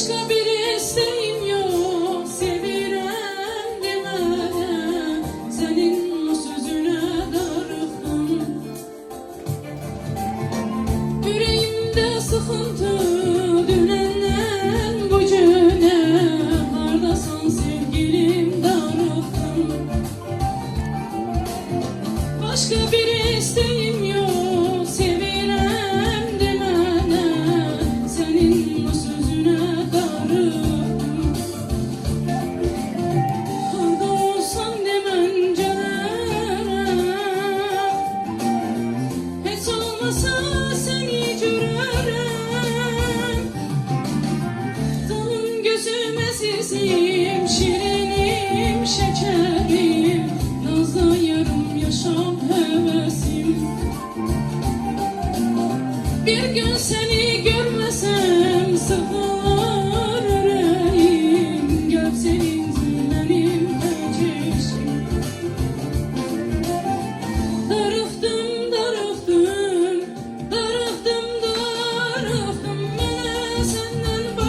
Başka bir isteğim yok sevirem demem Senin o sözüne darıkım Yüreğimde sıkıntı dünenden bugüne Hardasın sevgilim darıkım Başka bir olmasa seni görürüm. Gözüme sizim, şirinim, şekerim Nazlı yarım yaşam hevesim. Bir gün seni görmesem sakın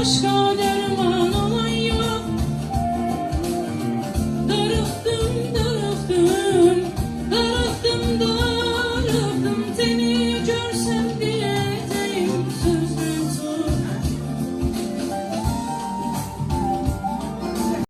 başka derman.